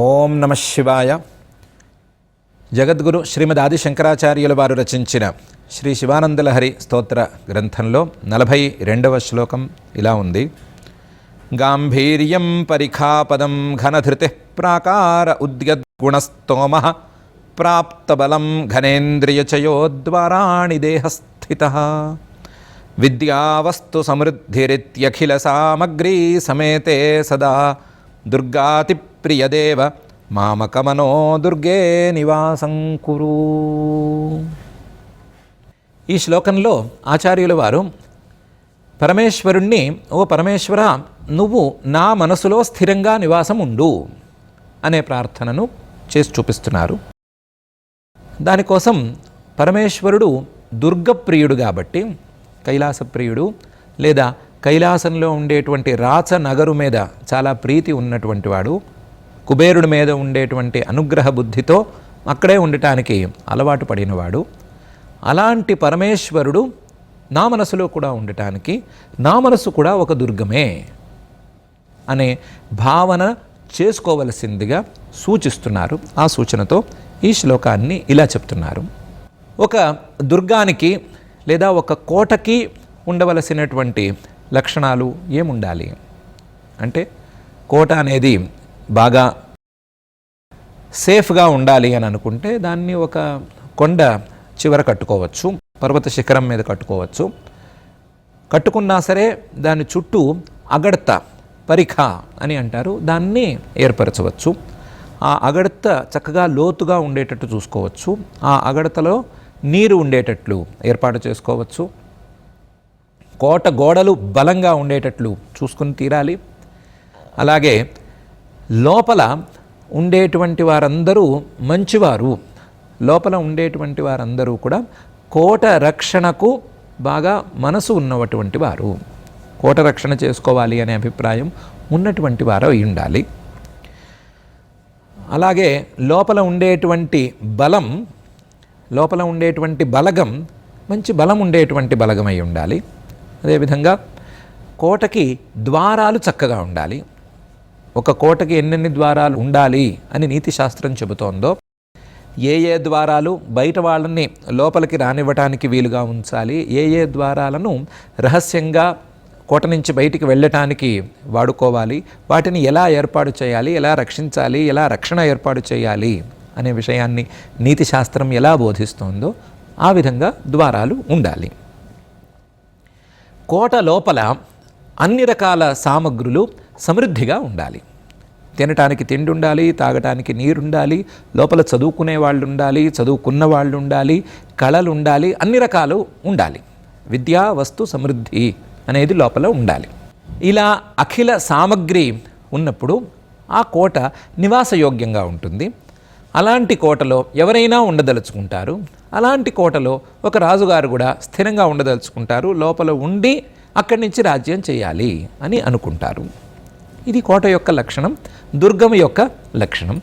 ఓం నమ శివాయ. జగద్గురు శ్రీమద్ ఆదిశంకరాచార్యుల వారు రచించిన శ్రీ శివానందలహరి స్తోత్ర గ్రంథంలో నలభై రెండవ శ్లోకం ఇలా ఉంది. గాంభీర్యం పరిఖాపదం ఘనధృతి ప్రాకార ఉద్యద్గుణస్తోమ ప్రాప్తబలం ఘనేంద్రియచయోద్వారాణి దేహస్థిత విద్యావస్తు సమృద్ధిరిత్యఖిల సామగ్రీ సమేతే సదా దుర్గాతి ప్రియదేవ మామకమనో దుర్గే నివాసం కురు. ఈ శ్లోకంలో ఆచార్యుల వారు పరమేశ్వరుణ్ణి ఓ పరమేశ్వర నువ్వు నా మనసులో స్థిరంగా నివాసం ఉండు అనే ప్రార్థనను చేసి చూపిస్తున్నారు. దానికోసం పరమేశ్వరుడు దుర్గప్రియుడు కాబట్టి కైలాసప్రియుడు లేదా కైలాసంలో ఉండేటువంటి రాచ నగరు మీద చాలా ప్రీతి ఉన్నటువంటి వాడు కుబేరుడి మీద ఉండేటువంటి అనుగ్రహ బుద్ధితో అక్కడే ఉండటానికి అలవాటు పడినవాడు. అలాంటి పరమేశ్వరుడు నా మనసులో కూడా ఉండటానికి నా మనసు కూడా ఒక దుర్గమే అనే భావన చేసుకోవలసిందిగా సూచిస్తున్నారు. ఆ సూచనతో ఈ శ్లోకాన్ని ఇలా చెప్తున్నారు. ఒక దుర్గానికి లేదా ఒక కోటకి ఉండవలసినటువంటి లక్షణాలు ఏముండాలి? అంటే కోట అనేది బాగా సేఫ్గా ఉండాలి అని అనుకుంటే దాన్ని ఒక కొండ చివర కట్టుకోవచ్చు పర్వత శిఖరం మీద కట్టుకోవచ్చు. కట్టుకున్నా సరే దాని చుట్టూ అగడత పరిఖ అని అంటారు. దాన్ని ఏర్పరచవచ్చు. ఆ అగడత చక్కగా లోతుగా ఉండేటట్టు చూసుకోవచ్చు. ఆ అగడతలో నీరు ఉండేటట్లు ఏర్పాటు చేసుకోవచ్చు. కోట గోడలు బలంగా ఉండేటట్లు చూసుకుని తీరాలి. అలాగే లోపల ఉండేటువంటి వారందరూ మంచివారు. లోపల ఉండేటువంటి వారందరూ కూడా కోట రక్షణకు బాగా మనసు ఉన్నటువంటి వారు. కోట రక్షణ చేసుకోవాలి అనే అభిప్రాయం ఉన్నటువంటి వారు అయి ఉండాలి. అలాగే లోపల ఉండేటువంటి బలం లోపల ఉండేటువంటి బలగం మంచి బలం ఉండేటువంటి బలగమై ఉండాలి. అదేవిధంగా కోటకి ద్వారాలు చక్కగా ఉండాలి. ఒక కోటకి ఎన్నెన్ని ద్వారాలు ఉండాలి అని నీతి శాస్త్రం చెబుతోందో ఏ ఏ ద్వారాలు బయట వాళ్ళని లోపలికి రానివ్వటానికి వీలుగా ఉంచాలి ఏ ఏ ద్వారాలను రహస్యంగా కోట నుంచి బయటికి వెళ్ళటానికి వాడుకోవాలి వాటిని ఎలా ఏర్పాటు చేయాలి ఎలా రక్షించాలి ఎలా రక్షణ ఏర్పాటు చేయాలి అనే విషయాన్ని నీతి శాస్త్రం ఎలా బోధిస్తోందో ఆ విధంగా ద్వారాలు ఉండాలి. కోట లోపల అన్ని రకాల సామగ్రులు సమృద్ధిగా ఉండాలి. తినటానికి తిండి ఉండాలి తాగటానికి నీరుండాలి లోపల చదువుకునే వాళ్ళు ఉండాలి చదువుకున్న వాళ్ళు ఉండాలి కళలు ఉండాలి అన్ని రకాలు ఉండాలి. విద్యా వస్తు సమృద్ధి అనేది లోపల ఉండాలి. ఇలా అఖిల సామగ్రి ఉన్నప్పుడు ఆ కోట నివాసయోగ్యంగా ఉంటుంది. అలాంటి కోటలో ఎవరైనా ఉండదలుచుకుంటారు. అలాంటి కోటలో ఒక రాజుగారు కూడా స్థిరంగా ఉండదలుచుకుంటారు. లోపల ఉండి అక్కడి నుంచి రాజ్యం చేయాలి అని అనుకుంటారు. ఇది కోట యొక్క లక్షణం దుర్గం యొక్క లక్షణం.